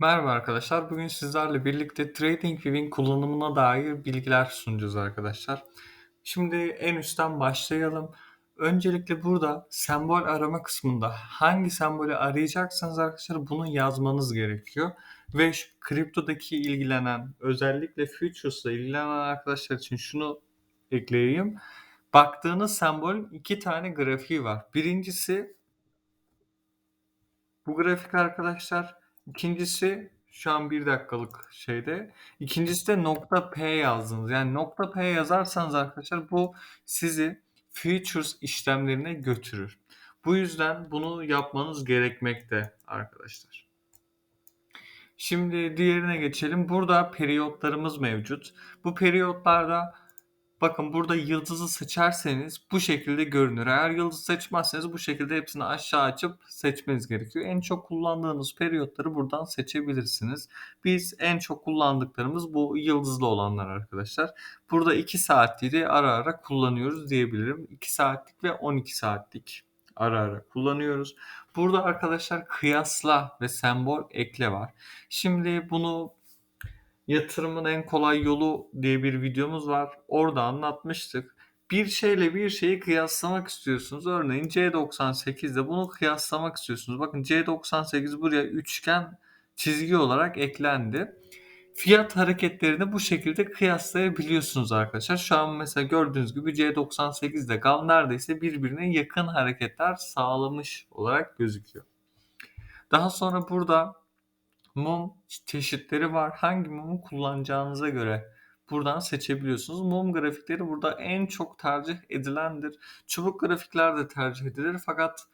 Merhaba arkadaşlar. Bugün sizlerle birlikte TradingView'in kullanımına dair bilgiler sunacağız arkadaşlar. Şimdi en üstten başlayalım. Öncelikle burada sembol arama kısmında hangi sembolü arayacaksanız arkadaşlar bunu yazmanız gerekiyor. Ve kriptodaki ilgilenen özellikle futures'la ilgilenen arkadaşlar için şunu ekleyeyim. Baktığınız sembolün iki tane grafiği var. Birincisi bu grafik arkadaşlar. İkincisi şu an bir dakikalık şeyde. İkincisi de nokta P yazdınız. Yani nokta P yazarsanız arkadaşlar bu sizi futures işlemlerine götürür. Bu yüzden bunu yapmanız gerekmekte arkadaşlar. Şimdi diğerine geçelim. Burada periyotlarımız mevcut. Bu periyotlarda Bakın burada yıldızı seçerseniz bu şekilde görünür. Eğer yıldız seçmezseniz bu şekilde hepsini aşağı açıp seçmeniz gerekiyor. En çok kullandığınız periyotları buradan seçebilirsiniz. Biz en çok kullandıklarımız bu yıldızlı olanlar arkadaşlar. Burada 2 saatliği ara ara kullanıyoruz diyebilirim. 2 saatlik ve 12 saatlik ara ara kullanıyoruz. Burada arkadaşlar kıyasla ve sembol ekle var. Şimdi bunu Yatırımın en kolay yolu diye bir videomuz var. Orada anlatmıştık. Bir şeyle bir şeyi kıyaslamak istiyorsunuz. Örneğin C98 ile bunu kıyaslamak istiyorsunuz. Bakın C98 buraya üçgen çizgi olarak eklendi. Fiyat hareketlerini bu şekilde kıyaslayabiliyorsunuz arkadaşlar. Şu an mesela gördüğünüz gibi C98 ile GAL neredeyse birbirine yakın hareketler sağlamış olarak gözüküyor. Daha sonra burada Mum çeşitleri var. Hangi mumu kullanacağınıza göre buradan seçebiliyorsunuz. Mum grafikleri burada en çok tercih edilendir. Çubuk grafikler de tercih edilir fakat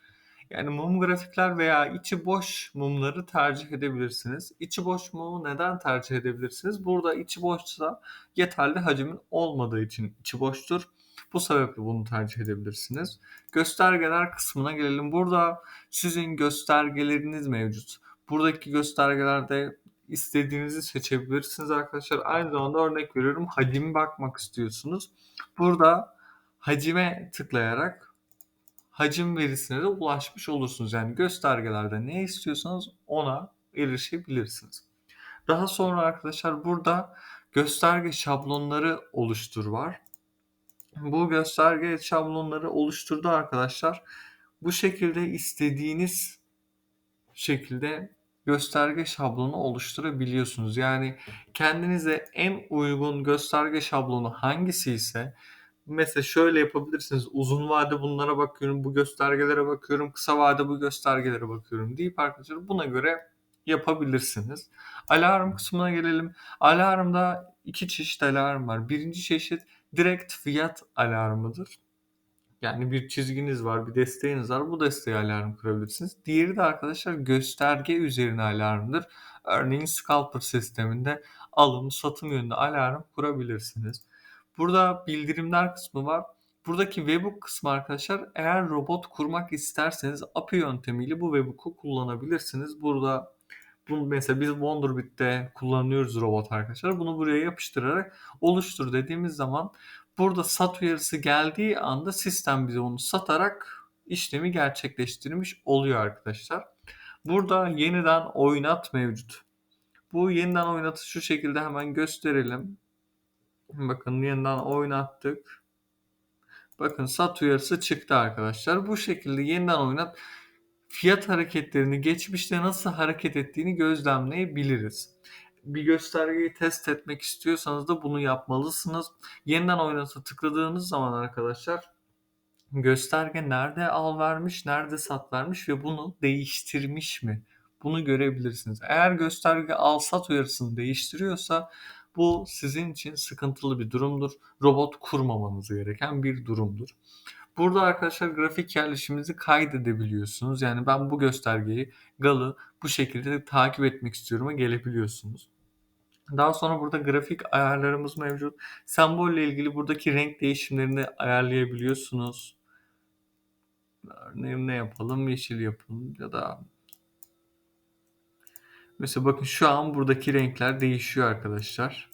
yani mum grafikler veya içi boş mumları tercih edebilirsiniz. İçi boş mumu neden tercih edebilirsiniz? Burada içi boşsa yeterli hacmin olmadığı için içi boştur. Bu sebeple bunu tercih edebilirsiniz. Göstergeler kısmına gelelim. Burada sizin göstergeleriniz mevcut. Buradaki göstergelerde istediğinizi seçebilirsiniz arkadaşlar. Aynı zamanda örnek veriyorum hacim bakmak istiyorsunuz. Burada hacime tıklayarak hacim verisine de ulaşmış olursunuz. Yani göstergelerde ne istiyorsanız ona erişebilirsiniz. Daha sonra arkadaşlar burada gösterge şablonları oluştur var. Bu gösterge şablonları oluşturdu arkadaşlar. Bu şekilde istediğiniz şekilde gösterge şablonu oluşturabiliyorsunuz. Yani kendinize en uygun gösterge şablonu hangisi ise mesela şöyle yapabilirsiniz. Uzun vade bunlara bakıyorum, bu göstergelere bakıyorum, kısa vade bu göstergelere bakıyorum deyip arkadaşlar buna göre yapabilirsiniz. Alarm kısmına gelelim. Alarmda iki çeşit alarm var. Birinci çeşit direkt fiyat alarmıdır. Yani bir çizginiz var, bir desteğiniz var. Bu desteğe alarm kurabilirsiniz. Diğeri de arkadaşlar gösterge üzerine alarmdır. Örneğin Scalper sisteminde alım, satım yönünde alarm kurabilirsiniz. Burada bildirimler kısmı var. Buradaki webhook kısmı arkadaşlar eğer robot kurmak isterseniz API yöntemiyle bu webhook'u kullanabilirsiniz. Burada bunu mesela biz Wonderbit'te kullanıyoruz robot arkadaşlar. Bunu buraya yapıştırarak oluştur dediğimiz zaman Burada sat uyarısı geldiği anda sistem bize onu satarak işlemi gerçekleştirmiş oluyor arkadaşlar. Burada yeniden oynat mevcut. Bu yeniden oynatı şu şekilde hemen gösterelim. Bakın yeniden oynattık. Bakın sat uyarısı çıktı arkadaşlar. Bu şekilde yeniden oynat fiyat hareketlerini geçmişte nasıl hareket ettiğini gözlemleyebiliriz bir göstergeyi test etmek istiyorsanız da bunu yapmalısınız. Yeniden oynata tıkladığınız zaman arkadaşlar gösterge nerede al vermiş, nerede sat vermiş ve bunu değiştirmiş mi? Bunu görebilirsiniz. Eğer gösterge al sat uyarısını değiştiriyorsa bu sizin için sıkıntılı bir durumdur. Robot kurmamanız gereken bir durumdur. Burada arkadaşlar grafik yerleşiminizi kaydedebiliyorsunuz. Yani ben bu göstergeyi, galı bu şekilde takip etmek istiyorum'a gelebiliyorsunuz. Daha sonra burada grafik ayarlarımız mevcut. Sembolle ilgili buradaki renk değişimlerini ayarlayabiliyorsunuz. Örneğin ne yapalım? Yeşil yapalım ya da Mesela bakın şu an buradaki renkler değişiyor arkadaşlar.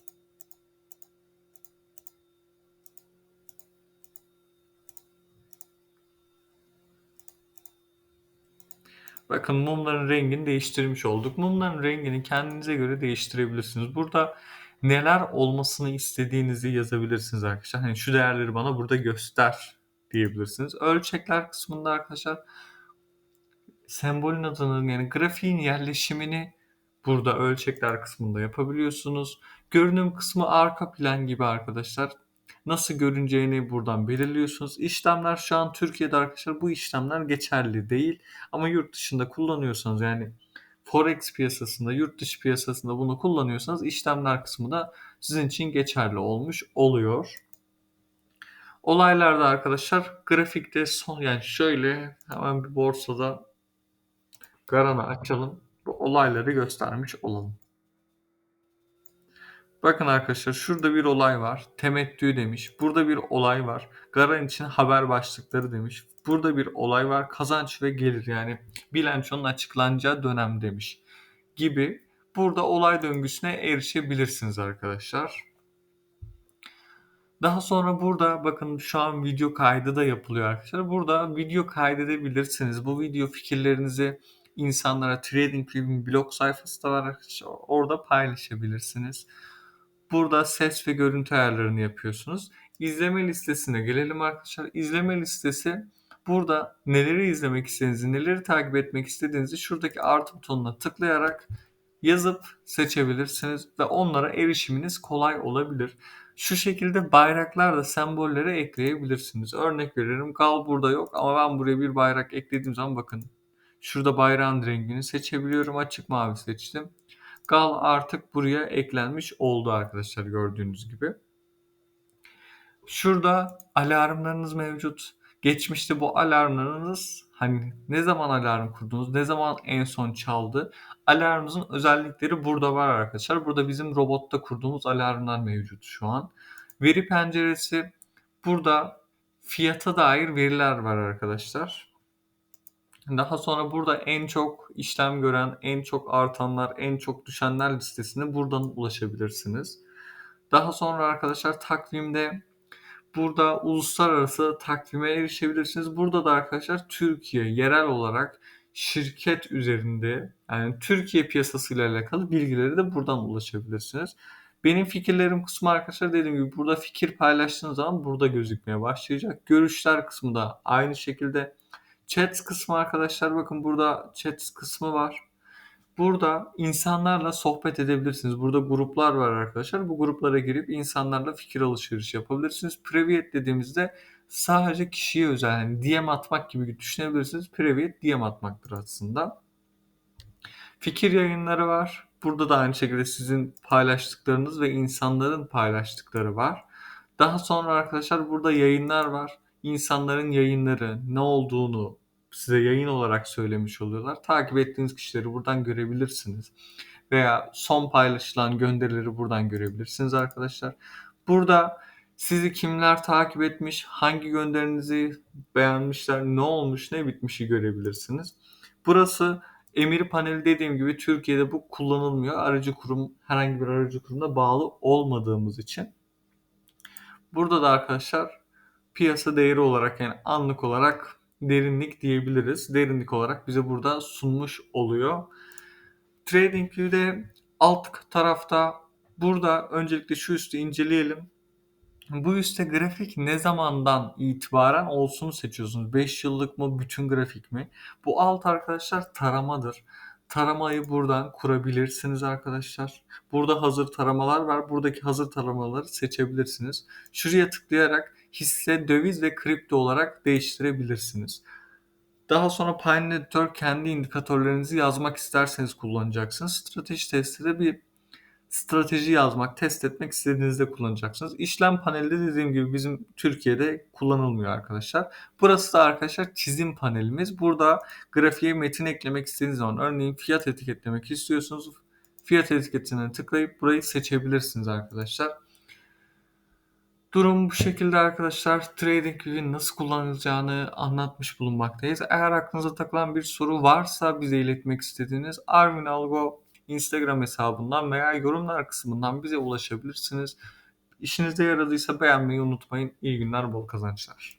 Bakın mumların rengini değiştirmiş olduk. Mumların rengini kendinize göre değiştirebilirsiniz. Burada neler olmasını istediğinizi yazabilirsiniz arkadaşlar. Hani şu değerleri bana burada göster diyebilirsiniz. Ölçekler kısmında arkadaşlar sembolün adını yani grafiğin yerleşimini burada ölçekler kısmında yapabiliyorsunuz. Görünüm kısmı arka plan gibi arkadaşlar. Nasıl görüneceğini buradan belirliyorsunuz. İşlemler şu an Türkiye'de arkadaşlar bu işlemler geçerli değil. Ama yurt dışında kullanıyorsanız yani Forex piyasasında, yurt dışı piyasasında bunu kullanıyorsanız işlemler kısmı da sizin için geçerli olmuş oluyor. Olaylarda arkadaşlar grafikte son yani şöyle hemen bir borsada Garan'ı açalım. Bu olayları göstermiş olalım. Bakın arkadaşlar şurada bir olay var. Temettü demiş. Burada bir olay var. Garan için haber başlıkları demiş. Burada bir olay var. Kazanç ve gelir yani bilançonun açıklanacağı dönem demiş. Gibi burada olay döngüsüne erişebilirsiniz arkadaşlar. Daha sonra burada bakın şu an video kaydı da yapılıyor arkadaşlar. Burada video kaydedebilirsiniz. Bu video fikirlerinizi insanlara TradingView'in blog sayfası da var arkadaşlar. Orada paylaşabilirsiniz. Burada ses ve görüntü ayarlarını yapıyorsunuz. İzleme listesine gelelim arkadaşlar. İzleme listesi burada neleri izlemek istediğinizi, neleri takip etmek istediğinizi şuradaki artı butonuna tıklayarak yazıp seçebilirsiniz ve onlara erişiminiz kolay olabilir. Şu şekilde bayraklar da sembollere ekleyebilirsiniz. Örnek veriyorum gal burada yok ama ben buraya bir bayrak eklediğim zaman bakın şurada bayrağın rengini seçebiliyorum. Açık mavi seçtim. Gal artık buraya eklenmiş oldu arkadaşlar gördüğünüz gibi. Şurada alarmlarınız mevcut. Geçmişte bu alarmlarınız hani ne zaman alarm kurdunuz, ne zaman en son çaldı. Alarmınızın özellikleri burada var arkadaşlar. Burada bizim robotta kurduğumuz alarmlar mevcut şu an. Veri penceresi burada fiyata dair veriler var arkadaşlar. Daha sonra burada en çok işlem gören, en çok artanlar, en çok düşenler listesine buradan ulaşabilirsiniz. Daha sonra arkadaşlar takvimde burada uluslararası takvime erişebilirsiniz. Burada da arkadaşlar Türkiye yerel olarak şirket üzerinde yani Türkiye piyasasıyla alakalı bilgileri de buradan ulaşabilirsiniz. Benim fikirlerim kısmı arkadaşlar dediğim gibi burada fikir paylaştığınız zaman burada gözükmeye başlayacak. Görüşler kısmı da aynı şekilde Chat kısmı arkadaşlar bakın burada chat kısmı var. Burada insanlarla sohbet edebilirsiniz. Burada gruplar var arkadaşlar. Bu gruplara girip insanlarla fikir alışverişi yapabilirsiniz. Private dediğimizde sadece kişiye özel yani DM atmak gibi düşünebilirsiniz. Private DM atmaktır aslında. Fikir yayınları var. Burada da aynı şekilde sizin paylaştıklarınız ve insanların paylaştıkları var. Daha sonra arkadaşlar burada yayınlar var insanların yayınları ne olduğunu size yayın olarak söylemiş oluyorlar. Takip ettiğiniz kişileri buradan görebilirsiniz. Veya son paylaşılan gönderileri buradan görebilirsiniz arkadaşlar. Burada sizi kimler takip etmiş, hangi gönderinizi beğenmişler, ne olmuş, ne bitmişi görebilirsiniz. Burası emir paneli dediğim gibi Türkiye'de bu kullanılmıyor. Aracı kurum herhangi bir aracı kurumda bağlı olmadığımız için. Burada da arkadaşlar piyasa değeri olarak yani anlık olarak derinlik diyebiliriz. Derinlik olarak bize burada sunmuş oluyor. TradingView'de alt tarafta burada öncelikle şu üstü inceleyelim. Bu üstte grafik ne zamandan itibaren olsun seçiyorsunuz. 5 yıllık mı, bütün grafik mi? Bu alt arkadaşlar taramadır. Taramayı buradan kurabilirsiniz arkadaşlar. Burada hazır taramalar var. Buradaki hazır taramaları seçebilirsiniz. Şuraya tıklayarak hisse, döviz ve kripto olarak değiştirebilirsiniz. Daha sonra Pine Editor kendi indikatörlerinizi yazmak isterseniz kullanacaksınız. Strateji testi de bir strateji yazmak, test etmek istediğinizde kullanacaksınız. İşlem paneli de dediğim gibi bizim Türkiye'de kullanılmıyor arkadaşlar. Burası da arkadaşlar çizim panelimiz. Burada grafiğe metin eklemek istediğiniz zaman örneğin fiyat etiketlemek istiyorsunuz. Fiyat etiketine tıklayıp burayı seçebilirsiniz arkadaşlar. Durum bu şekilde arkadaşlar. TradingView'in nasıl kullanılacağını anlatmış bulunmaktayız. Eğer aklınıza takılan bir soru varsa bize iletmek istediğiniz Arvin Algo Instagram hesabından veya yorumlar kısmından bize ulaşabilirsiniz. İşinize yaradıysa beğenmeyi unutmayın. İyi günler, bol kazançlar.